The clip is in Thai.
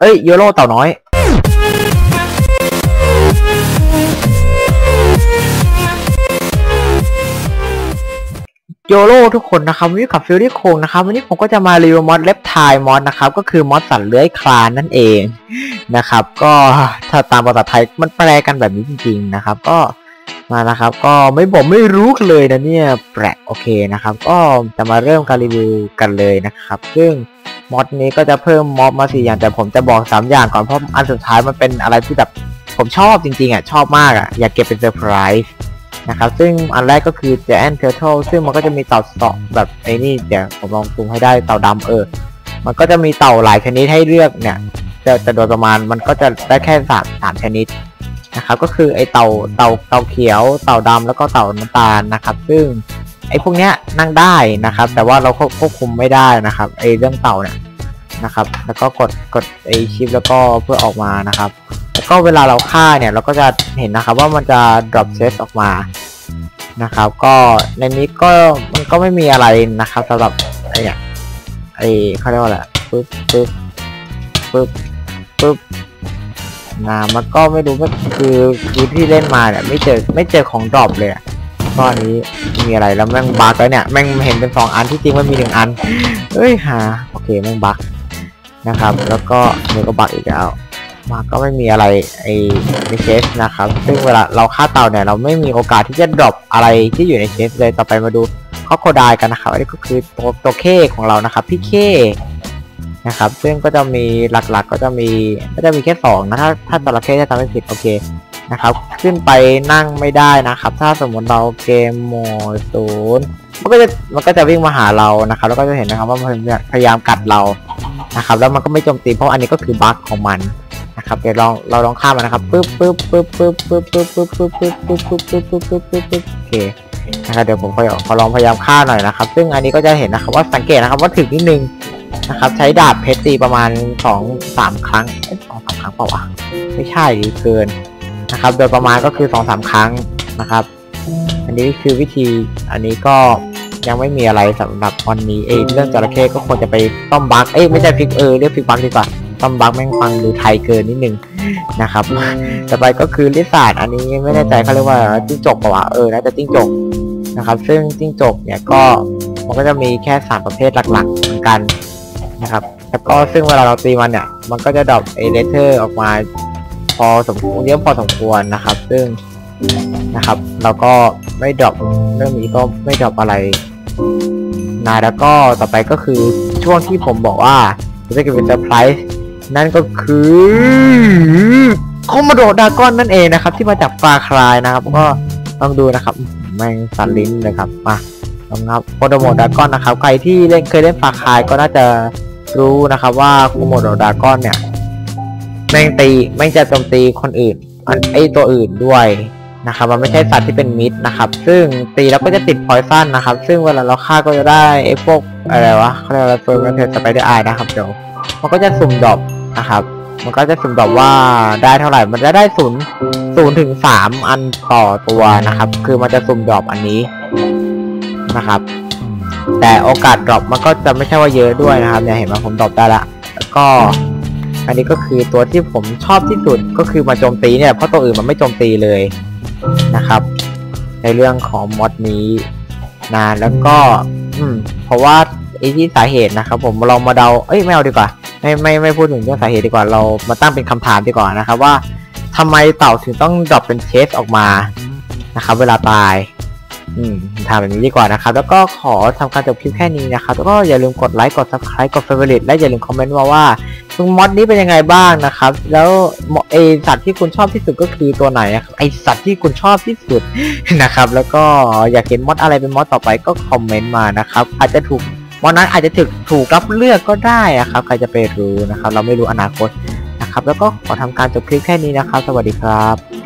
เอ้ยโยโร่เต่าน้อย โยโร่ทุกคนนะครับวันนี้กับฟิลลี่โคงนะครับวันนี้ผมก็จะมารีวิวมอดเล็บไทมอดนะครับก็คือมอดสัตว์เลื้อยคลานนั่นเองนะครับ ก็ถ้าตามภาษาไทยมันแปลกันแบบนี้จริง ๆนะครับ ก็มานะครับ ก็ไม่บอกไม่รู้เลยนะเนี่ยแปลกโอเคนะครับ ก็จะมาเริ่มการรีวิวกันเลยนะครับ ซึ่ง มอดนี้ก็จะเพิ่มม็อบมาสี่อย่างแต่ผมจะบอกสามอย่างก่อนเพราะอันสุดท้ายมันเป็นอะไรที่แบบผมชอบจริงๆอะชอบมากอะอยากเก็บเป็นเซอร์ไพรส์นะครับซึ่งอันแรกก็คือ Giant Turtle ซึ่งมันก็จะมีเต่าสองแบบไอ้นี่เดี๋ยวผมลองซูมให้ได้เต่าดำเออ มันก็จะมีเต่าหลายชนิดให้เลือกเนี่ยแต่แต่โดยประมาณมันก็จะได้แค่สามสามชนิดนะครับก็คือไอเต่าเต่าเต่าเขียวเต่าดำแล้วก็เต่าน้ำตาลนะครับ ซึ่ง ไอ้พวกเนี้ยนั่งได้นะครับ แต่ว่าเราควบคุมไม่ได้นะครับไอ้เรื่องเต่าเนี่ยนะครับ แล้วก็กดกดไอ้ชิปแล้วก็เพื่อออกมานะครับ แล้วก็เวลาเราฆ่าเนี่ยเราก็จะเห็นนะครับว่ามันจะ drop set ออกมานะครับ ก็ในนี้ก็มันก็ไม่มีอะไรนะครับสำหรับไอ้เนี่ยไอ้เขาเรียกว่าอะไรปึ๊บปึ๊บปึ๊บปึ๊บนะมันก็ไม่รู้ว่าคือคือที่เล่นมาเนี่ยไม่เจอไม่เจอของ drop เลยอะก็อันนี้ มีอะไรแล้วแม่งบั๊กแล้วเนี่ยแม่งเห็นเป็นสองอันที่จริงมันมีหนึ่งอันเอ้ยหาโอเคแม่งบั๊กนะครับ แล้วก็นี่ก็บั๊กอีกแล้วมาก็ไม่มีอะไรไอ้ในเชสนะครับ ซึ่งเวลาเราฆ่าเต่าเนี่ยเราไม่มีโอกาสที่จะดรอปอะไรที่อยู่ในเชสเลยต่อไปมาดูข้อโคดายกันนะครับอันนี้ก็คือตัวตัวเคของเรานะครับพี่เคนะครับ ซึ่งก็จะมีหลักๆก็จะมีก็จะมีแค่สองนะถ้าถ้าจระเข้จะทำไม่ผิดโอเค นะครับ ขึ้นไปนั่งไม่ได้นะครับ ถ้าสมมติเราเกมโหมดศูนย์มันก็จะมันก็จะวิ่งมาหาเรานะครับ แล้วก็จะเห็นนะครับว่ามันพยายามกัดเรานะครับ แล้วมันก็ไม่โจมตีเพราะอันนี้ก็คือบั๊กของมันนะครับเดี๋ยวลองเราลองข้ามมันนะครับปึ๊บปึ๊บปึ๊บปึ๊บปึ๊บปึ๊บปึ๊บปึ๊บปึ๊บปึ๊บปึ๊บปึ๊บปึ๊บปึ๊บปึ๊บปึ๊บโอเคนะครับเดี๋ยวผมขอขอลองพยายามฆ่าหน่อยนะครับ ซึ่งอันนี้ก็จะเห็นนะครับว่าสังเกตนะครับว่าถึงนิดนึงนะครับ ใช้ดาบเพชรตีประมาณสองสามครั้งสองสามครั้งเปล่าวะไม่ใช่เกิน นะครับ โดยประมาณก็คือสองสามครั้งนะครับ อันนี้คือวิธีอันนี้ก็ยังไม่มีอะไรสำหรับวันนี้เอ้เรื่องจระเข้ก็ควรจะไปต้อมบักเอ้ยไม่ใช่ฟิกเออเรียกฟิกบักดีกว่าต้อมบักแม่งฟังดูไทยเกินนิดนึงนะครับ ต่อไปก็คือลิซ่าอันนี้ไม่แน่ใจเขาเรียกว่าจิ้งจกป่าวะเออน่าจะจิ้งจกนะครับ ซึ่งจิ้งจกเนี่ยก็มันก็จะมีแค่สามประเภทหลักๆเหมือนกันนะครับ แล้วก็ซึ่งเวลาเราตีมันเนี่ย มันก็จะดรอปไอเลเทอร์ออกมา พอสมควรเยอะพอสมควรนะครับ ซึ่งนะครับเราก็ไม่ดรอปเรื่องนี้ก็ไม่ดรอปอะไรนะแล้วก็ต่อไปก็คือช่วงที่ผมบอกว่าจะเก็บเป็นเซอร์ไพรส์นั่นก็คือโคโมโดดากอนนั่นเองนะครับ ที่มาจากฟาคลายนะครับ ก็ต้องดูนะครับแมงสันลิ้นเลยครับมาลองนับโคโมโดดากอนนะครับ ใครที่เล่นเคยเล่นฟาคลายก็น่าจะรู้นะครับว่าโคโมโดดากอนเนี่ย ม่งตีแม่งจะโจมตีคนอื่นอันไอตัวอื่นด้วยนะครับ มันไม่ใช่สัตว์ที่เป็นมิตรนะครับ ซึ่งตีแล้วก็จะติดพอยซันนะครับ ซึ่งเวลาเราฆ่าก็จะได้ไอพวกอะไรวะเขาเรียกอะไรเฟิร์มเทสไปเดอร์ไอนะครับเดี๋ยวมันก็จะสุ่มดรอปนะครับ มันก็จะสุ่มดรอปว่าได้เท่าไหร่ มันจะได้ศูนย์ศูนย์ถึงสามอันต่อตัวนะครับ คือมันจะสุ่มดรอปอันนี้นะครับ แต่โอกาสดรอปมันก็จะไม่ใช่ว่าเยอะด้วยนะครับเนี่ยเห็นไหมผมดรอปได้ละแล้วก็ อันนี้ก็คือตัวที่ผมชอบที่สุดก็คือมาโจมตีเนี่ยเพราะตัวอื่นมันไม่โจมตีเลยนะครับ ในเรื่องของมอดนี้นะแล้วก็อืมเพราะว่าไอ้ที่สาเหตุนะครับ ผมเรามาเดาเอ้ยไม่เอาดีกว่า ไม่ไม่ไม่พูดถึงเรื่องสาเหตุดีกว่าเรามาตั้งเป็นคำถามดีกว่านะครับว่าทำไมเต่าถึงต้องดรอปเป็นเชสออกมานะครับ เวลาตาย อืมทำแบบนี้ดีกว่านะครับ แล้วก็ขอทำการจบคลิปแค่นี้นะครับแล้วก็อย่าลืมกดไลค์กด subscribe กด favorite และอย่าลืมคอมเมนต์มาว่า ซึ่งมอดนี้เป็นยังไงบ้างนะครับ แล้วไอสัตว์ที่คุณชอบที่สุดก็คือตัวไหนครับไอสัตว์ที่คุณชอบที่สุดนะครับ แล้วก็อยากเห็นมอดอะไรเป็นมอดต่อไปก็คอมเมนต์มานะครับ อาจจะถูกมอดนั้นอาจจะถูกถูกรับเลือกก็ได้นะครับ ใครจะไปรู้นะครับ เราไม่รู้อนาคตนะครับ แล้วก็ขอทำการจบคลิปแค่นี้นะครับ สวัสดีครับ